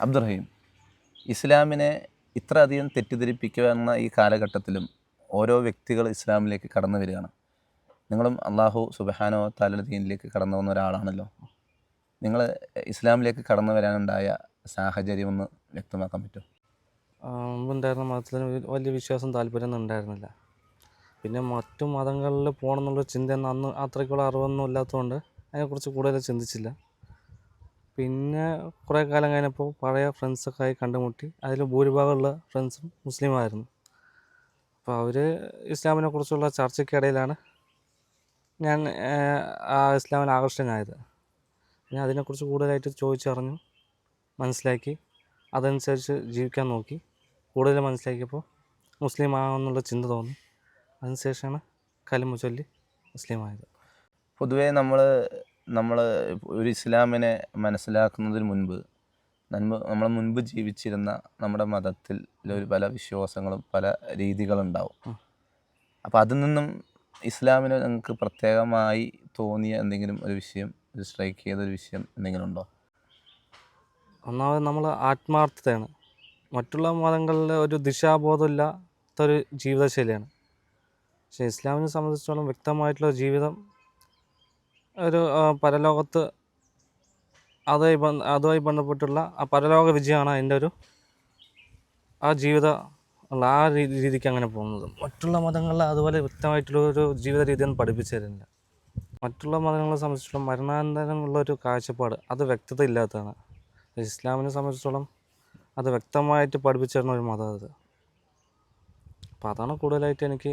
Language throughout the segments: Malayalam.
അബ്ദുറഹീം ഇസ്ലാമിനെ ഇത്ര അധികം തെറ്റിദ്ധരിപ്പിക്കുന്ന ഈ കാലഘട്ടത്തിലും ഓരോ വ്യക്തികൾ ഇസ്ലാമിലേക്ക് കടന്നു വരികയാണ്. നിങ്ങളും അള്ളാഹു സുബഹാനോ താല ദീനിലേക്ക് കടന്നു വന്ന ഒരാളാണല്ലോ. നിങ്ങൾ ഇസ്ലാമിലേക്ക് കടന്നു വരാനുണ്ടായ സാഹചര്യം ഒന്ന് വ്യക്തമാക്കാൻ പറ്റുമോ? ഉണ്ടായിരുന്ന മതത്തിന് വലിയ വിശ്വാസം താല്പര്യമൊന്നും ഉണ്ടായിരുന്നില്ല. പിന്നെ മറ്റു മതങ്ങളിൽ പോകണം എന്നുള്ള ചിന്ത അന്ന് അത്രയ്ക്കുള്ള അറിവൊന്നും ഇല്ലാത്തതുകൊണ്ട് അതിനെക്കുറിച്ച് കൂടുതൽ ചിന്തിച്ചില്ല. പിന്നെ കുറേ കാലം കഴിഞ്ഞപ്പോൾ പഴയ ഫ്രണ്ട്സൊക്കെ ആയി കണ്ടുമുട്ടി. അതിൽ ഭൂരിഭാഗമുള്ള ഫ്രണ്ട്സും മുസ്ലിമായിരുന്നു അപ്പോൾ അവർ ഇസ്ലാമിനെ കുറിച്ചുള്ള ചർച്ചയ്ക്കിടയിലാണ് ഞാൻ ആ, ഇസ്ലാമിൽ ആകർഷകനായത്. ഞാൻ അതിനെക്കുറിച്ച് കൂടുതലായിട്ട് ചോദിച്ചറിഞ്ഞു മനസ്സിലാക്കി അതനുസരിച്ച് ജീവിക്കാൻ നോക്കി. കൂടുതൽ മനസ്സിലാക്കിയപ്പോൾ മുസ്ലിം ആകാമെന്നുള്ള ചിന്ത തോന്നി. അതിനുശേഷമാണ് കലിമ ചൊല്ലി മുസ്ലിം പൊതുവേ നമ്മൾ നമ്മൾ ഒരു ഇസ്ലാമിനെ മനസ്സിലാക്കുന്നതിന് മുൻപ് നന്മ നമ്മൾ മുൻപ് ജീവിച്ചിരുന്ന നമ്മുടെ മതത്തിൽ ഒരു പല വിശ്വാസങ്ങളും പല രീതികളുണ്ടാവും. ഉണ്ടാവും അപ്പോൾ അതിൽ നിന്നും ഇസ്ലാമിന് നിങ്ങൾക്ക് പ്രത്യേകമായി തോന്നിയ എന്തെങ്കിലും ഒരു വിഷയം ഒരു സ്ട്രൈക്ക് ചെയ്ത ഒരു വിഷയം എന്തെങ്കിലും ഉണ്ടോ? ഒന്നാമത് നമ്മൾ ആത്മാർത്ഥതയാണ്. മറ്റുള്ള മതങ്ങളിൽ ഒരു ദിശാബോധമില്ലാത്തൊരു ജീവിതശൈലിയാണ്. പക്ഷേ ഇസ്ലാമിനെ സംബന്ധിച്ചിടത്തോളം വ്യക്തമായിട്ടുള്ള ജീവിതം ഒരു പരലോകത്ത് അതുമായി അതുമായി ബന്ധപ്പെട്ടുള്ള ആ പരലോക വിജയമാണ് അതിന്റെ ഒരു ആ ജീവിത ഉള്ള ആ രീതി രീതിക്ക് അങ്ങനെ പോകുന്നത്. മറ്റുള്ള മതങ്ങളിൽ അതുപോലെ വ്യക്തമായിട്ടുള്ള ഒരു ജീവിത രീതിയൊന്നും പഠിപ്പിച്ചു തരുന്നില്ല. മറ്റുള്ള മതങ്ങളെ സംബന്ധിച്ചിടത്തോളം മരണാനന്തരമുള്ള ഒരു കാഴ്ചപ്പാട് അത് വ്യക്തത ഇല്ലാത്തതാണ്. ഇസ്ലാമിനെ സംബന്ധിച്ചിടത്തോളം അത് വ്യക്തമായിട്ട് പഠിപ്പിച്ചു തരുന്ന ഒരു മതം അത്. അപ്പോൾ അതാണ് കൂടുതലായിട്ട് എനിക്ക്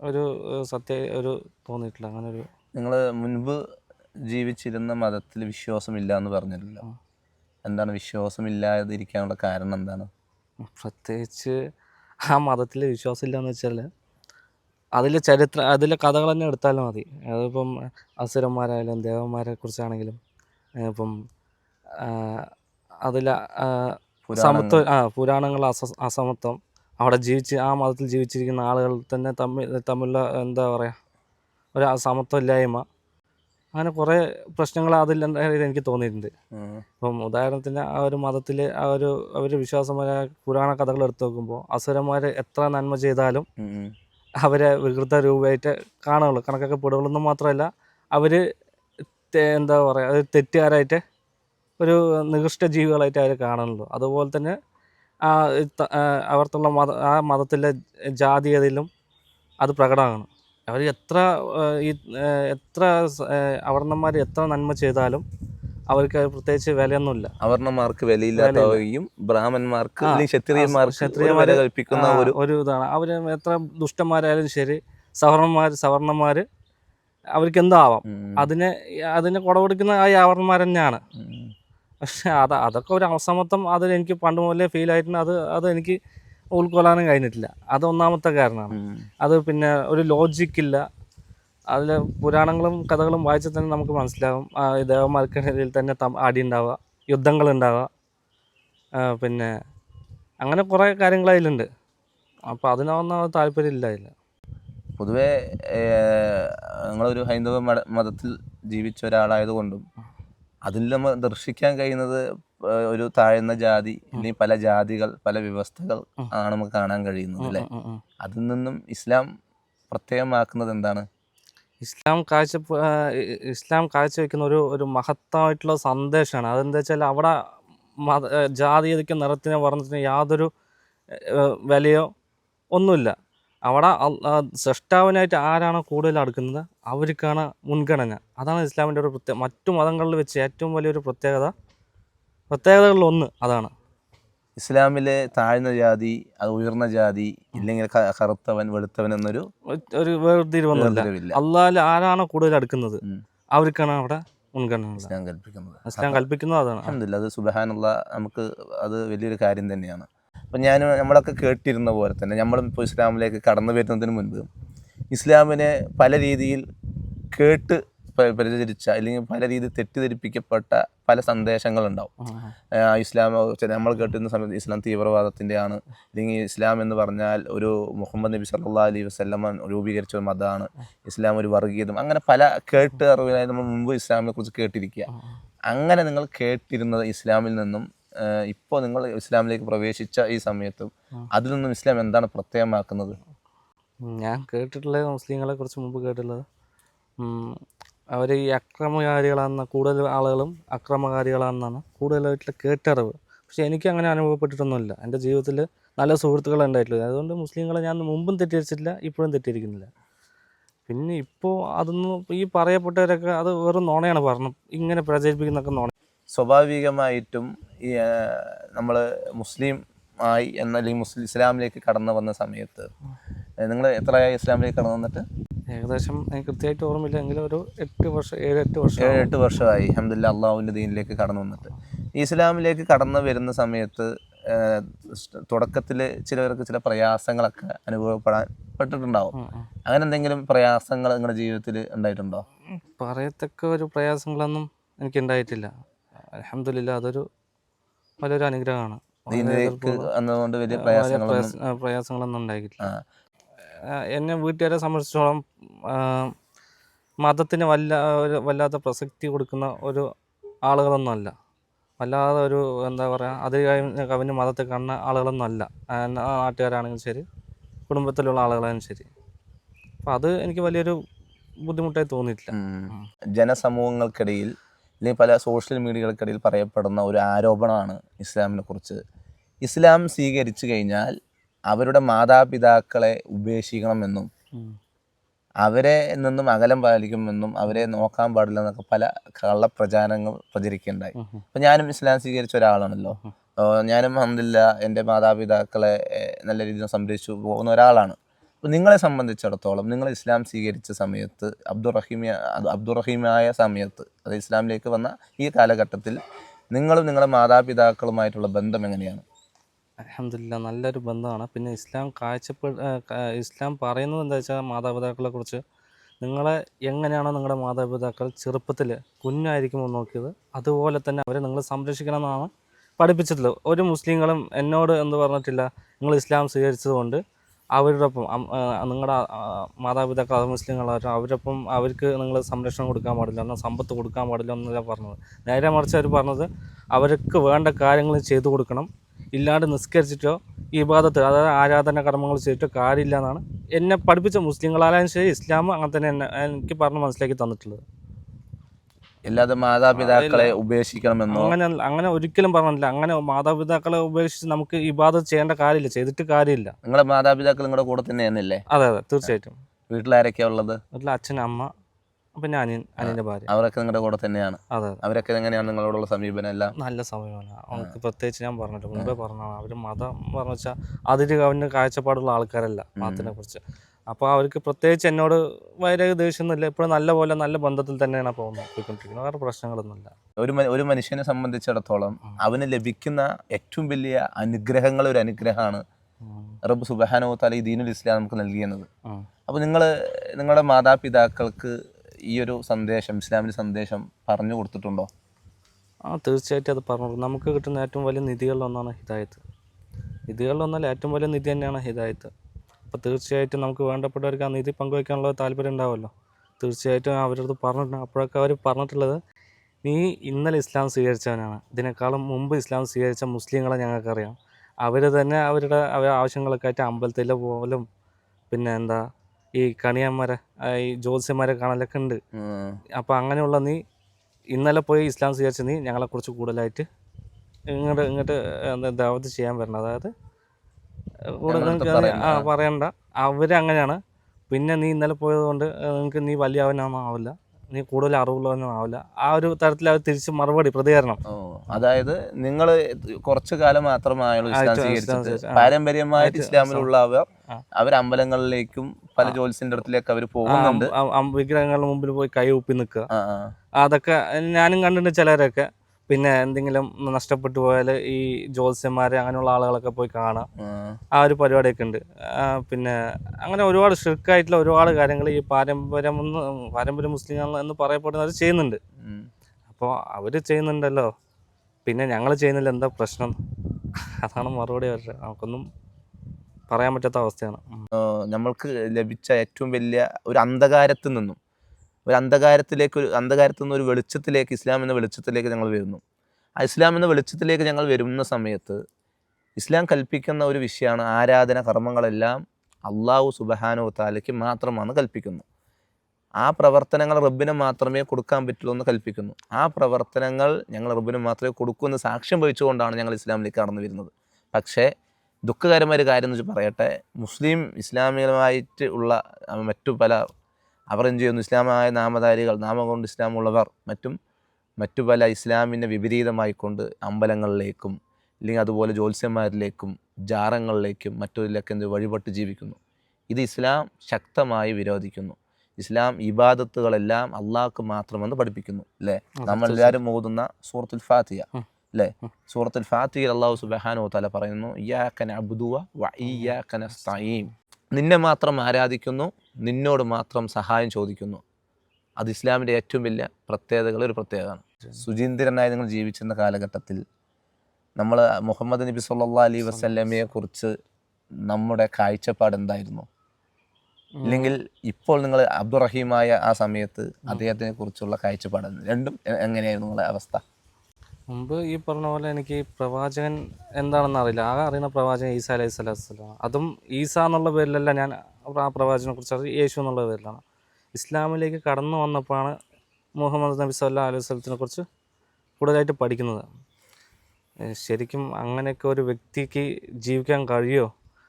ഒരു സത്യ ഒരു തോന്നിയിട്ടില്ല. അങ്ങനെ ഒരു നിങ്ങൾ മുൻപ് ജീവിച്ചിരുന്ന മതത്തിൽ വിശ്വാസമില്ല എന്ന് പറഞ്ഞിട്ടില്ല എന്താണ് വിശ്വാസമില്ലാതിരിക്കാനുള്ള കാരണം എന്താണ്? പ്രത്യേകിച്ച് ആ മതത്തിൽ വിശ്വാസമില്ല എന്ന് വെച്ചാൽ അതിലെ ചരിത്ര അതിലെ കഥകൾ തന്നെ എടുത്താലും മതി. അതിപ്പം അസുരന്മാരായാലും ദേവന്മാരെ കുറിച്ചാണെങ്കിലും ഇപ്പം അതിൽ സമത്വം ആ പുരാണങ്ങൾ അസ അസമത്വം അവിടെ ജീവിച്ച് ആ മതത്തിൽ ജീവിച്ചിരിക്കുന്ന ആളുകൾ തന്നെ തമ്മിൽ തമ്മിലുള്ള എന്താ പറയുക ഒരു അസമത്വം ഇല്ലായ്മ അങ്ങനെ കുറേ പ്രശ്നങ്ങൾ അതിൽ എനിക്ക് തോന്നിയിട്ടുണ്ട്. അപ്പം ഇപ്പം ഉദാഹരണത്തിന് ആ ഒരു മതത്തിൽ ആ ഒരു അവർ വിശ്വാസമായ പുരാണ കഥകൾ എടുത്തു നോക്കുമ്പോൾ അസുരന്മാർ എത്ര നന്മ ചെയ്താലും. അവരെ വികൃത രൂപമായിട്ട് കാണുള്ളൂ കണക്കൊക്കെ പെടുകയുള്ളൂ മാത്രമല്ല അവർ എന്താ പറയുക അത് തെറ്റുകാരായിട്ട് ഒരു നികൃഷ്ട ജീവികളായിട്ട് അവർ കാണുന്നുള്ളൂ. അതുപോലെ തന്നെ ആ അവർക്കുള്ള മത ആ മതത്തിലെ ജാതീയതയിലും അത് പ്രകടമാണ്. അവർ എത്ര ഈ എത്ര അവർണന്മാർ എത്ര നന്മ ചെയ്താലും അവർക്ക് പ്രത്യേകിച്ച് വിലയൊന്നുമില്ല. അവർണന്മാർക്ക് വിലയില്ലാത്തവയും ബ്രാഹ്മണന്മാർക്ക് അല്ലെങ്കിൽ ക്ഷത്രിയന്മാർക്ക് ഒരു കൽപ്പിക്കുന്ന ഒരു ഒരു ഇതാണ്. അവർ എത്ര ദുഷ്ടന്മാരായാലും ശരി സവർണന്മാർ സവർണന്മാർ അവർക്ക് എന്താവാം? അതിനെ അതിനെ കുടപിടിക്കുന്ന ആ യാവർന്മാർ തന്നെയാണ് പക്ഷെ അത് അതൊക്കെ ഒരു അസമത്വം അത് എനിക്ക് പണ്ട് മുതലേ ഫീൽ ആയിട്ടുണ്ട്. അത് അത് എനിക്ക് ഉൾക്കൊള്ളാനും കഴിഞ്ഞിട്ടില്ല. അത് ഒന്നാമത്തെ കാരണമാണ്. അത് പിന്നെ ഒരു ലോജിക്കില്ല അതിൽ പുരാണങ്ങളും കഥകളും വായിച്ചാൽ തന്നെ നമുക്ക് മനസ്സിലാകും ദേവന്മാർക്കിടയിൽ തന്നെ അടി ഉണ്ടാവുക യുദ്ധങ്ങൾ ഉണ്ടാവുക. പിന്നെ അങ്ങനെ കുറേ കാര്യങ്ങൾ അതിലുണ്ട്. അപ്പോൾ അതിനൊന്നും താല്പര്യമില്ല അതിൽ പൊതുവേ ഏഹ്, നിങ്ങളൊരു ഹൈന്ദവ മത മതത്തിൽ ജീവിച്ച ഒരാളായതുകൊണ്ടും അതിൽ നമ്മൾ ദർശിക്കാൻ കഴിയുന്നത് ഒരു താഴ്ന്ന ജാതി അല്ലെങ്കിൽ പല ജാതികൾ പല വ്യവസ്ഥകൾ ആണ് നമുക്ക് കാണാൻ കഴിയുന്നത് അല്ലേ. അതിൽ നിന്നും ഇസ്ലാം പ്രത്യേകമാക്കുന്നത് എന്താണ്? ഇസ്ലാം കാഴ്ച ഇസ്ലാം കാഴ്ചവെക്കുന്ന ഒരു ഒരു മഹത്തായിട്ടുള്ള സന്ദേശമാണ്. അതെന്താ വെച്ചാൽ അവിടെ ജാതീയതയ്ക്ക് നിറത്തിന് യാതൊരു ഏഹ് വിലയോ ഒന്നുമില്ല. അവിടെ സൃഷ്ടാവിനായിട്ട് ആരാണോ കൂടുതൽ അടുക്കുന്നത്? അവർക്കാണ് മുൻഗണന. അതാണ് ഇസ്ലാമിന്റെ ഒരു പ്രത്യേക മറ്റു മതങ്ങളിൽ വെച്ച് ഏറ്റവും വലിയൊരു പ്രത്യേകത. പ്രത്യേകതകളിലൊന്ന് അതാണ്. ഇസ്ലാമിലെ താഴ്ന്ന ജാതി അത് ഉയർന്ന ജാതി ഇല്ലെങ്കിൽ കറുത്തവൻ വെളുത്തവൻ എന്നൊരു ഒരു വേർതിരിവൊന്നുമില്ല. അള്ളാഹിൽ ആരാണോ കൂടുതൽ അടുക്കുന്നത്. അവർക്കാണ് അവിടെ മുൻഗണന ഇസ്ലാം കൽപ്പിക്കുന്നത്. ഇസ്ലാം കൽപ്പിക്കുന്നത് അതാണ്. അത് സുബഹാനുള്ള നമുക്ക് അത് വലിയൊരു കാര്യം തന്നെയാണ്. അപ്പം ഞാൻ നമ്മളൊക്കെ കേട്ടിരുന്ന പോലെ തന്നെ നമ്മൾ ഇപ്പോൾ ഇസ്ലാമിലേക്ക് കടന്നു വരുന്നതിന് മുൻപ് ഇസ്ലാമിനെ പല രീതിയിൽ കേട്ട് പരിചരിച്ച അല്ലെങ്കിൽ പല രീതിയിൽ തെറ്റിദ്ധരിപ്പിക്കപ്പെട്ട പല സന്ദേശങ്ങളുണ്ടാവും. ഇസ്ലാം നമ്മൾ കേട്ടിരുന്ന സമയത്ത് ഇസ്ലാം തീവ്രവാദത്തിന്റെ ആണ് അല്ലെങ്കിൽ ഇസ്ലാം എന്ന് പറഞ്ഞാൽ ഒരു മുഹമ്മദ് നബി സല്ലാ അലൈഹി വസ്ലമ രൂപീകരിച്ച ഒരു മതമാണ്. ഇസ്ലാം ഒരു വർഗീയതും. അങ്ങനെ പല കേട്ട് അറിവിനായി നമ്മൾ മുമ്പ് ഇസ്ലാമിനെ കുറിച്ച് കേട്ടിരിക്കുക. അങ്ങനെ നിങ്ങൾ കേട്ടിരുന്നത് ഇസ്ലാമിൽ നിന്നും ഇപ്പോൾ നിങ്ങൾ ഇസ്ലാമിലേക്ക് പ്രവേശിച്ച ഈ സമയത്തും. അതിൽ നിന്നും ഇസ്ലാം എന്താണ് പ്രത്യേകമാക്കുന്നത് ഞാൻ കേട്ടിട്ടുള്ളത് മുസ്ലിങ്ങളെ കുറിച്ച് മുമ്പ് കേട്ടിട്ടുള്ളത്. അവർ ഈ അക്രമകാരികളാണെന്ന കൂടുതൽ ആളുകളും അക്രമകാരികളാണെന്നാണ് കൂടുതലായിട്ടുള്ള കേട്ടറിവ്. പക്ഷേ എനിക്ക് അങ്ങനെ അനുഭവപ്പെട്ടിട്ടൊന്നുമില്ല. എന്റെ ജീവിതത്തിൽ നല്ല സുഹൃത്തുക്കളെ ഉണ്ടായിട്ടുള്ളത് അതുകൊണ്ട് മുസ്ലിങ്ങളെ ഞാൻ മുമ്പും തെറ്റിദ്ധരിച്ചിട്ടില്ല ഇപ്പോഴും തെറ്റിയിരിക്കുന്നില്ല പിന്നെ ഇപ്പോൾ അതൊന്നും ഈ പറയപ്പെട്ടവരൊക്കെ അത് വെറും നോണയാണ് പറഞ്ഞു ഇങ്ങനെ പ്രചരിപ്പിക്കുന്നൊക്കെ നുണ സ്വാഭാവികമായിട്ടും ഈ നമ്മൾ മുസ്ലിം ആയി എന്ന അല്ലെങ്കിൽ മുസ്ലിം ഇസ്ലാമിലേക്ക് കടന്നു വന്ന സമയത്ത് നിങ്ങൾ എത്രയായി ഇസ്ലാമിലേക്ക് കടന്നു വന്നിട്ട്? ഏകദേശം കൃത്യമായിട്ട് ഓർമ്മയില്ല എങ്കിലും ഒരു എട്ട് വർഷം ഏഴ് എട്ട് വർഷം. ഏഴ് എട്ട് വർഷമായി അഹമ്മദില്ല അള്ളാഹുവിന്റെ ദീനിലേക്ക് കടന്നു വന്നിട്ട്. ഇസ്ലാമിലേക്ക് കടന്നു വരുന്ന സമയത്ത് തുടക്കത്തിൽ ചിലവർക്ക് ചില പ്രയാസങ്ങളൊക്കെ അനുഭവപ്പെടാൻ പെട്ടിട്ടുണ്ടാവും. അങ്ങനെ എന്തെങ്കിലും പ്രയാസങ്ങൾ നിങ്ങളുടെ ജീവിതത്തിൽ ഉണ്ടായിട്ടുണ്ടോ? പറയത്തക്ക ഒരു പ്രയാസങ്ങളൊന്നും എനിക്ക് ഉണ്ടായിട്ടില്ല അലഹമില്ല അതൊരു വലിയൊരു അനുഗ്രഹമാണ്. വന്നതുകൊണ്ട് വലിയ പ്രയാസങ്ങളൊന്നും പ്രയാസ- ഉണ്ടായിട്ടില്ല. എന്നെ വീട്ടുകാരെ സംബന്ധിച്ചിടത്തോളം മതത്തിന് വല്ല ഒരു വല്ലാത്ത പ്രസക്തി കൊടുക്കുന്ന ഒരു ആളുകളൊന്നും അല്ല വല്ലാതെ ഒരു എന്താ പറയുക അത് കഴിഞ്ഞ കവിഞ്ഞ് മതത്തെ കാണുന്ന ആളുകളൊന്നും അല്ല നാട്ടുകാരാണെങ്കിലും ശരി കുടുംബത്തിലുള്ള ആളുകളാണെങ്കിലും ശരി. അപ്പം അത് എനിക്ക് വലിയൊരു ബുദ്ധിമുട്ടായി തോന്നിയിട്ടില്ല. ജനസമൂഹങ്ങൾക്കിടയിൽ അല്ലെങ്കിൽ പല സോഷ്യൽ മീഡിയകൾക്കിടയിൽ പറയപ്പെടുന്ന ഒരു ആരോപണമാണ് ഇസ്ലാമിനെ കുറിച്ച്. ഇസ്ലാം സ്വീകരിച്ചു കഴിഞ്ഞാൽ അവരുടെ മാതാപിതാക്കളെ ഉപേക്ഷിക്കണമെന്നും. അവരെ നിന്നും അകലം പാലിക്കുമെന്നും അവരെ നോക്കാൻ പാടില്ല എന്നൊക്കെ പല കള്ളപ്രചാരണങ്ങൾ പ്രചരിക്കുകയുണ്ടായി. ഉം, ഉം. അപ്പം ഞാനും ഇസ്ലാം സ്വീകരിച്ച ഒരാളാണല്ലോ. ഞാനും അന്നില്ല എന്റെ മാതാപിതാക്കളെ നല്ല രീതിയിൽ സംരക്ഷിച്ചു പോകുന്ന ഒരാളാണ്. നിങ്ങളെ സംബന്ധിച്ചിടത്തോളം നിങ്ങൾ ഇസ്ലാം സ്വീകരിച്ച സമയത്ത് അബ്ദുറഹീമി അബ്ദുറഹീമായ സമയത്ത് അത് ഇസ്ലാമിലേക്ക് വന്ന ഈ കാലഘട്ടത്തിൽ നിങ്ങളും നിങ്ങളുടെ മാതാപിതാക്കളുമായിട്ടുള്ള ബന്ധം എങ്ങനെയാണ്? അലഹമില്ല നല്ലൊരു ബന്ധമാണ്. പിന്നെ ഇസ്ലാം കാഴ്ചപ്പെ ഇസ്ലാം പറയുന്നത് എന്താ വെച്ചാൽ മാതാപിതാക്കളെ കുറിച്ച്. നിങ്ങളെ എങ്ങനെയാണോ നിങ്ങളുടെ മാതാപിതാക്കൾ ചെറുപ്പത്തിൽ കുഞ്ഞായിരിക്കുമ്പോൾ നോക്കിയത് അതുപോലെ തന്നെ അവരെ നിങ്ങൾ സംരക്ഷിക്കണമെന്നാണ് പഠിപ്പിച്ചിട്ടുള്ളത്. ഒരു മുസ്ലിങ്ങളും എന്നോട് എന്ന് പറഞ്ഞിട്ടില്ല നിങ്ങൾ ഇസ്ലാം സ്വീകരിച്ചതുകൊണ്ട് അവരുടെ ഒപ്പം നിങ്ങളുടെ മാതാപിതാക്കൾ അത് മുസ്ലിങ്ങളായിട്ടും അവരൊപ്പം അവർക്ക് നിങ്ങൾ സംരക്ഷണം കൊടുക്കാൻ പാടില്ല എന്നാൽ സമ്പത്ത് കൊടുക്കാൻ പാടില്ല എന്നല്ല പറഞ്ഞത്. നേരെ മറിച്ച് അവർ പറഞ്ഞത് അവർക്ക് വേണ്ട കാര്യങ്ങൾ ചെയ്തു കൊടുക്കണം. ഇല്ലാണ്ട് നിസ്കരിച്ചിട്ടോ ഈ ഭാഗത്ത് അതായത് ആരാധന കർമ്മങ്ങൾ ചെയ്തിട്ടോ കാര്യമില്ല എന്നാണ് എന്നെ പഠിപ്പിച്ച മുസ്ലിങ്ങളായാലും ശരി ഇസ്ലാം അങ്ങനെ തന്നെ എന്നെ എനിക്ക് പറഞ്ഞ് മനസ്സിലാക്കി തന്നിട്ടുള്ളത്. അല്ലാതെ മാതാപിതാക്കളെ ഉപേക്ഷിക്കണമെന്നോ? അങ്ങനെ അങ്ങനെ ഒരിക്കലും പറഞ്ഞില്ല. അങ്ങനെ മാതാപിതാക്കളെ ഉപേക്ഷിച്ച് നമുക്ക് ഇബാദത്ത് ചെയ്യേണ്ട കാര്യമില്ല. ചെയ്തിട്ട് കാര്യമില്ല. നിങ്ങളുടെ മാതാപിതാക്കൾ നിങ്ങളുടെ കൂടെ തന്നെയാണെന്നില്ലേ അതെ അതെ. തീർച്ചയായിട്ടും. വീട്ടിലാരൊക്കെയാ ഉള്ളത്? വീട്ടിൽ അച്ഛൻ അമ്മ പിന്നെ അനിയൻ അനിയന്റെ ഭാര്യ. അവരൊക്കെ നിങ്ങളുടെ കൂടെ തന്നെയാണ്. അതെ അവരൊക്കെ എങ്ങനെയാണ് നിങ്ങളോടുള്ള സമീപനം എല്ലാം നല്ല സമീപനം അവർക്ക് പ്രത്യേകിച്ച് ഞാൻ പറഞ്ഞിട്ട് മുമ്പേ പറഞ്ഞതാണ്. അവർ മതം പറഞ്ഞു വെച്ചാൽ അതിര് കവിഞ്ഞ കാഴ്ചപ്പാടുള്ള ആൾക്കാരല്ല മതത്തിനെ കുറിച്ച്. അപ്പോൾ അവർക്ക് പ്രത്യേകിച്ച് എന്നോട് വളരെ ദേഷ്യമൊന്നുമില്ല. ഇപ്പോഴും നല്ല പോലെ നല്ല ബന്ധത്തിൽ തന്നെയാണ് പോകുന്നത് പോയിക്കൊണ്ടിരിക്കുന്നത് വേറെ പ്രശ്നങ്ങളൊന്നുമില്ല. ഒരു ഒരു മനുഷ്യനെ സംബന്ധിച്ചിടത്തോളം അവന് ലഭിക്കുന്ന ഏറ്റവും വലിയ അനുഗ്രഹങ്ങൾ ഒരു അനുഗ്രഹമാണ്. റബ്ബ് സുബഹാനോ തല ഈ ദീനുൽ ഇസ്ലാം നമുക്ക് നൽകിയെന്നത്. അപ്പോൾ നിങ്ങൾ നിങ്ങളുടെ മാതാപിതാക്കൾക്ക് ഈ ഒരു സന്ദേശം ഇസ്ലാമിന്റെ സന്ദേശം പറഞ്ഞു കൊടുത്തിട്ടുണ്ടോ? ആ തീർച്ചയായിട്ടും അത് പറഞ്ഞു. നമുക്ക് കിട്ടുന്ന ഏറ്റവും വലിയ നിധികളിലൊന്നാണ് ഹിദായത്ത്. നിധികളിലൊന്നല്ല ഏറ്റവും വലിയ നിധി തന്നെയാണ് ഹിദായത്ത്. അപ്പോൾ തീർച്ചയായിട്ടും നമുക്ക് വേണ്ടപ്പെട്ടവർക്ക് ആ നിധി പങ്കുവയ്ക്കാനുള്ള താല്പര്യം ഉണ്ടാവുമല്ലോ. തീർച്ചയായിട്ടും അവരടുത്ത് പറഞ്ഞിട്ടുണ്ട്. അപ്പോഴൊക്കെ അവർ പറഞ്ഞിട്ടുള്ളത് നീ ഇന്നലെ ഇസ്ലാം സ്വീകരിച്ചവനാണ്. ഇതിനേക്കാളും മുമ്പ് ഇസ്ലാം സ്വീകരിച്ച മുസ്ലിങ്ങളെ ഞങ്ങൾക്കറിയാം. അവർ തന്നെ അവരുടെ ആവശ്യങ്ങളൊക്കെ ആയിട്ട് അമ്പലത്തിൽ പോലും പിന്നെ എന്താ ഈ കണിയന്മാരെ ഈ ജ്യോത്സ്യന്മാരെ കാണലൊക്കെ ഉണ്ട്. അപ്പോൾ അങ്ങനെയുള്ള നീ ഇന്നലെ പോയി ഇസ്ലാം സ്വീകരിച്ച നീ ഞങ്ങളെക്കുറിച്ച് കൂടുതലായിട്ട് ഇങ്ങോട്ട് ഇങ്ങോട്ട് എന്താ ദാവത്ത് ചെയ്യാൻ വരണം. അതായത് കൂടുതൽ. ആ പറയണ്ട. അവരങ്ങനെയാണ് പിന്നെ നീ ഇന്നലെ പോയത് കൊണ്ട് നിങ്ങൾക്ക് നീ വലിയവനൊന്നും ആവില്ല. നീ കൂടുതൽ അറിവുള്ളവനൊന്നും ആവില്ല. ആ ഒരു തരത്തിൽ അവർ തിരിച്ച് മറുപടി പ്രതികരണം. അതായത് നിങ്ങൾ കുറച്ചു കാലം മാത്രമായുള്ളൂ ഇസ്ലാം സ്വീകരിച്ചത്. പാരമ്പര്യമായിട്ട് ഇസ്ലാമിലുള്ളവർ അവർ അമ്പലങ്ങളിലേക്കും പല ജോത്സ്യന്റെ അടുത്തിലേക്ക് അവർ പോകുന്നുണ്ട്. വിഗ്രഹങ്ങളുടെ മുമ്പിൽ പോയി കൈ ഒപ്പി നിൽക്കുക. അതൊക്കെ ഞാനും കണ്ടിട്ടുണ്ട് ചിലരൊക്കെ. പിന്നെ എന്തെങ്കിലും നഷ്ടപ്പെട്ടു പോയാൽ ഈ ജ്യോത്സ്യന്മാരെ അങ്ങനെയുള്ള ആളുകളൊക്കെ പോയി കാണാം. ആ. ഒരു പരിപാടിയൊക്കെ ഉണ്ട്. പിന്നെ അങ്ങനെ ഒരുപാട് ഷിർക്കായിട്ടുള്ള ഒരുപാട് കാര്യങ്ങൾ ഈ പാരമ്പര്യം എന്ന് പാരമ്പര്യ മുസ്ലിങ്ങൾ എന്ന് പറയപ്പെടുന്നവർ ചെയ്യുന്നുണ്ട്. അപ്പോൾ അവർ ചെയ്യുന്നുണ്ടല്ലോ. പിന്നെ ഞങ്ങൾ ചെയ്യുന്നില്ല എന്താ പ്രശ്നം? അതാണ് മറുപടി അവരുടെ നമുക്കൊന്നും പറയാൻ പറ്റാത്ത അവസ്ഥയാണ്. നമ്മൾക്ക് ലഭിച്ച ഏറ്റവും വലിയ ഒരു അന്ധകാരത്തിൽ നിന്നും ഒരു അന്ധകാരത്തിലേക്ക് ഒരു അന്ധകാരത്തിൽ നിന്ന് ഒരു വെളിച്ചത്തിലേക്ക് ഇസ്ലാം എന്ന വെളിച്ചത്തിലേക്ക് ഞങ്ങൾ വരുന്നു. ആ ഇസ്ലാം എന്ന വെളിച്ചത്തിലേക്ക് ഞങ്ങൾ വരുന്ന സമയത്ത് ഇസ്ലാം കൽപ്പിക്കുന്ന ഒരു വിഷയമാണ് ആരാധന കർമ്മങ്ങളെല്ലാം അള്ളാഹു സുബഹാനോ താലയ്ക്ക് മാത്രമാണ് കൽപ്പിക്കുന്നു ആ പ്രവർത്തനങ്ങൾ റബ്ബിന് മാത്രമേ കൊടുക്കാൻ പറ്റുള്ളൂ എന്ന് കൽപ്പിക്കുന്നു. ആ പ്രവർത്തനങ്ങൾ ഞങ്ങൾ റബ്ബിന് മാത്രമേ കൊടുക്കൂ എന്ന് സാക്ഷ്യം വഹിച്ചുകൊണ്ടാണ് ഞങ്ങൾ ഇസ്ലാമിലേക്ക് കടന്നു വരുന്നത്. പക്ഷേ ദുഃഖകരമായ ഒരു കാര്യം എന്ന് വെച്ച് പറയട്ടെ മുസ്ലിം ഇസ്ലാമികമായിട്ട് ഉള്ള മറ്റു പല അവർ എന്ത് ചെയ്യുന്നു? ഇസ്ലാമായ നാമധാരികൾ നാമം കൊണ്ട് ഇസ്ലാമുള്ളവർ മറ്റും മറ്റു പല ഇസ്ലാമിനെ വിപരീതമായിക്കൊണ്ട് അമ്പലങ്ങളിലേക്കും അല്ലെങ്കിൽ അതുപോലെ ജ്യോത്സ്യന്മാരിലേക്കും ജാറങ്ങളിലേക്കും മറ്റൊരിലൊക്കെ എന്ത് വഴിപെട്ട് ജീവിക്കുന്നു. ഇത് ഇസ്ലാം ശക്തമായി വിരോധിക്കുന്നു. ഇസ്ലാം ഇബാദത്തുകളെല്ലാം അള്ളാഹ്ക്ക് മാത്രമെന്ന് പഠിപ്പിക്കുന്നു അല്ലേ? നമ്മൾ എല്ലാവരും ഓതുന്ന സൂറത്തുൽ ഫാത്തിയ. അല്ലേ? സൂറത്തുൽ ഫാത്തിയിൽ അള്ളാഹു സുബഹാനോ തല പറയുന്നു അബ്ദുവ വ നിന്നെ മാത്രം ആരാധിക്കുന്നു നിന്നോട് മാത്രം സഹായം ചോദിക്കുന്നു. അത് ഇസ്ലാമിന്റെ ഏറ്റവും വലിയ പ്രത്യേകതകൾ ഒരു പ്രത്യേകതയാണ്. സുചീന്ദ്രനായി നിങ്ങൾ ജീവിച്ചിരുന്ന കാലഘട്ടത്തിൽ നമ്മൾ മുഹമ്മദ് നബി സല്ലാ അലൈ വസല്ലമയെ കുറിച്ച് നമ്മുടെ കാഴ്ചപ്പാട് എന്തായിരുന്നു? അല്ലെങ്കിൽ ഇപ്പോൾ നിങ്ങൾ അബ്ദുറഹീമായ ആ സമയത്ത് അദ്ദേഹത്തിനെ കുറിച്ചുള്ള കാഴ്ചപ്പാട്? രണ്ടും എങ്ങനെയായിരുന്നു നിങ്ങളുടെ അവസ്ഥ? മുമ്പ് ഈ പറഞ്ഞ പോലെ എനിക്ക് പ്രവാചകൻ എന്താണെന്ന് അറിയില്ല. ആ അറിയുന്ന പ്രവാചകൻ ഈസ അലൈഹി സ്വലാത്തു വസ്സലാം. അതും ഈസ എന്നുള്ള പേരിലല്ല ഞാൻ ആ പ്രവാചകനെ കുറിച്ച് യേശു എന്നുള്ള പേരിലാണ്. ഇസ്ലാമിലേക്ക് കടന്നു വന്നപ്പോഴാണ് മുഹമ്മദ് നബി സല്ലാ അലൈഹി സ്വലത്തിനെ കുറിച്ച് കൂടുതലായിട്ട് പഠിക്കുന്നത്. ശരിക്കും അങ്ങനെയൊക്കെ ഒരു വ്യക്തിക്ക് ജീവിക്കാൻ കഴിയുമോ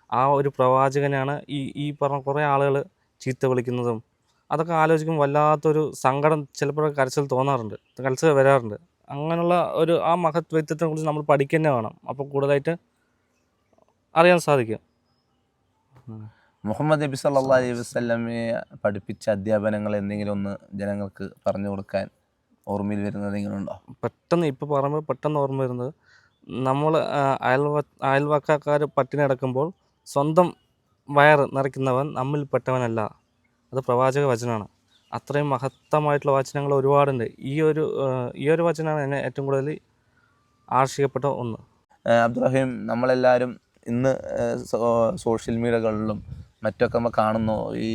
ആ ഒരു പ്രവാചകനാണ് ഈ ഈ പറഞ്ഞ കുറേ ആളുകൾ ചീത്ത വിളിക്കുന്നതും അതൊക്കെ ആലോചിക്കുമ്പോൾ വല്ലാത്തൊരു സങ്കടം ചിലപ്പോഴൊക്കെ കരച്ചിൽ തോന്നാറുണ്ട്. കരച്ചിൽ വരാറുണ്ട്. അങ്ങനെയുള്ള ഒരു ആ മഹത് വ്യക്തിത്വത്തെ കുറിച്ച് നമ്മൾ പഠിക്കുക തന്നെ വേണം. അപ്പോൾ കൂടുതലായിട്ട് അറിയാൻ സാധിക്കും. മുഹമ്മദ് നബി സല്ലാ അലൈഹി വസ്ലമെ പഠിപ്പിച്ച അധ്യാപനങ്ങൾ എന്തെങ്കിലും ഒന്ന് ജനങ്ങൾക്ക് പറഞ്ഞു കൊടുക്കാൻ ഓർമ്മയിൽ വരുന്നത് എന്തെങ്കിലും ഉണ്ടോ പെട്ടെന്ന് ഇപ്പോൾ പറയുമ്പോൾ പെട്ടെന്ന് ഓർമ്മ വരുന്നത് നമ്മൾ അയൽവ അയൽവക്കാക്കാർ പട്ടിണി അടക്കുമ്പോൾ സ്വന്തം വയറ് നിറയ്ക്കുന്നവൻ നമ്മിൽ പെട്ടവനല്ല. അത് പ്രവാചക വചനമാണ്. അത്രയും മഹത്തമായിട്ടുള്ള വചനങ്ങൾ ഒരുപാടുണ്ട്. ഈ ഒരു ഈ ഒരു വചനമാണ് എന്നെ ഏറ്റവും കൂടുതൽ ആകർഷിക്കപ്പെട്ട ഒന്ന്. അബ്ദുറഹീം നമ്മളെല്ലാവരും ഇന്ന് സോഷ്യൽ മീഡിയകളിലും മറ്റൊക്കെ നമ്മൾ കാണുന്നു. ഈ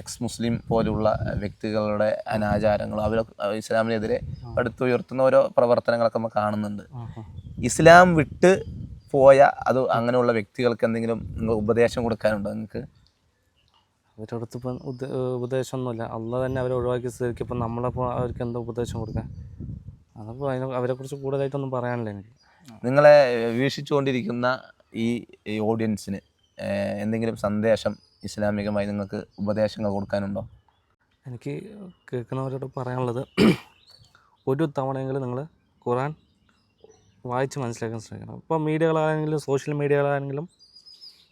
എക്സ് മുസ്ലിം പോലുള്ള വ്യക്തികളുടെ അനാചാരങ്ങളും അവർ ഇസ്ലാമിനെതിരെ എടുത്തുയർത്തുന്ന ഓരോ പ്രവർത്തനങ്ങളൊക്കെ നമ്മൾ കാണുന്നുണ്ട്. ഇസ്ലാം വിട്ട് പോയ അത് അങ്ങനെയുള്ള വ്യക്തികൾക്ക് എന്തെങ്കിലും നിങ്ങൾ ഉപദേശം കൊടുക്കാനുണ്ടോ നിങ്ങൾക്ക്? അവരടുത്ത് ഇപ്പം ഉപദേശം ഉപദേശമൊന്നുമില്ല. അല്ല തന്നെ അവരെ ഒഴിവാക്കി സ്ഥിതിക്ക് ഇപ്പം നമ്മളപ്പോൾ അവർക്ക് എന്താ ഉപദേശം കൊടുക്കാൻ? അതപ്പോൾ അതിനെ അവരെക്കുറിച്ച് കൂടുതലായിട്ടൊന്നും പറയാനില്ല എനിക്ക്. നിങ്ങളെ വീക്ഷിച്ചുകൊണ്ടിരിക്കുന്ന ഈ ഓഡിയൻസിന് എന്തെങ്കിലും സന്ദേശം ഇസ്ലാമികമായി നിങ്ങൾക്ക് ഉപദേശങ്ങൾ കൊടുക്കാനുണ്ടോ? എനിക്ക് കേൾക്കുന്നവരോട് പറയാനുള്ളത് ഒരു തവണയെങ്കിലും നിങ്ങൾ ഖുറാൻ വായിച്ച് മനസ്സിലാക്കാൻ ശ്രമിക്കണം. ഇപ്പോൾ മീഡിയകളാണെങ്കിലും സോഷ്യൽ മീഡിയകളാണെങ്കിലും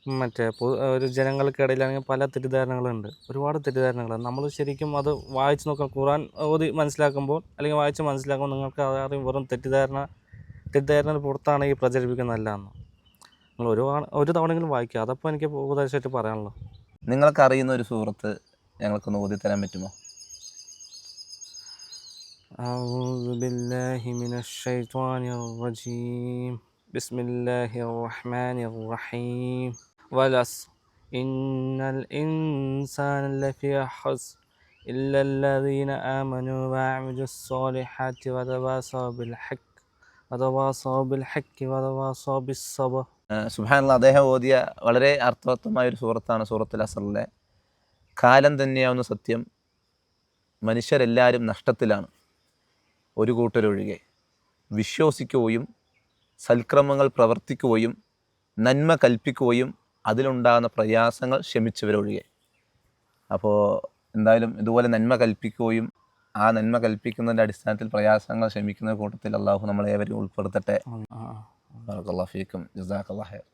മറ്റേ ഒരു ജനങ്ങൾക്കിടയിലാണെങ്കിൽ പല തെറ്റിദ്ധാരണകളുണ്ട്. ഒരുപാട് തെറ്റിദ്ധാരണകൾ നമ്മൾ ശരിക്കും അത് വായിച്ച് നോക്കാം ഖുറാൻ ഓതി മനസ്സിലാക്കുമ്പോൾ അല്ലെങ്കിൽ വായിച്ച് മനസ്സിലാക്കുമ്പോൾ നിങ്ങൾക്ക് അതറിയും വെറും തെറ്റിദ്ധാരണ തെറ്റിദ്ധാരണ പുറത്താണ് ഈ പ്രചരിപ്പിക്കുന്നതല്ല എന്ന് നിങ്ങൾ ഒരു തവണ- ഒരു തവണയെങ്കിലും വായിക്കുക അതപ്പോൾ എനിക്ക് ഉപദേശമായിട്ട് പറയാനുള്ളത് നിങ്ങൾക്ക് അറിയുന്ന ഒരു സുഹൃത്ത് ഞങ്ങൾക്കൊന്ന് ഓതി തരാൻ പറ്റുമോ أعوذ بالله من الشيطان الرجيم بسم الله الرحمن الرحيم والعصر إن الإنسان لفي خسر إلا الذين آمنوا وعملوا الصالحات وتواصوا بالحق وتواصوا بالحق وتواصوا بالصبر സുബാനുള്ള അദ്ദേഹം ഓതിയ വളരെ അർത്ഥവത്തമായ ഒരു സുഹൃത്താണ് സൂറത്തുൽ അസറിലെ. കാലം തന്നെയാവുന്ന സത്യം മനുഷ്യരെല്ലാവരും നഷ്ടത്തിലാണ്. ഒരു കൂട്ടരൊഴികെ വിശ്വസിക്കുകയും സൽക്രമങ്ങൾ പ്രവർത്തിക്കുകയും നന്മ കൽപ്പിക്കുകയും അതിലുണ്ടാകുന്ന പ്രയാസങ്ങൾ ക്ഷമിച്ചവരൊഴികെ. അപ്പോൾ എന്തായാലും ഇതുപോലെ നന്മ കൽപ്പിക്കുകയും ആ നന്മ കൽപ്പിക്കുന്നതിന്റെ അടിസ്ഥാനത്തിൽ പ്രയാസങ്ങൾ ക്ഷമിക്കുന്ന കൂട്ടത്തിൽ അള്ളാഹു നമ്മളേവരും ഉൾപ്പെടുത്തട്ടെ. بارك الله فيكم. جزاك الله خير.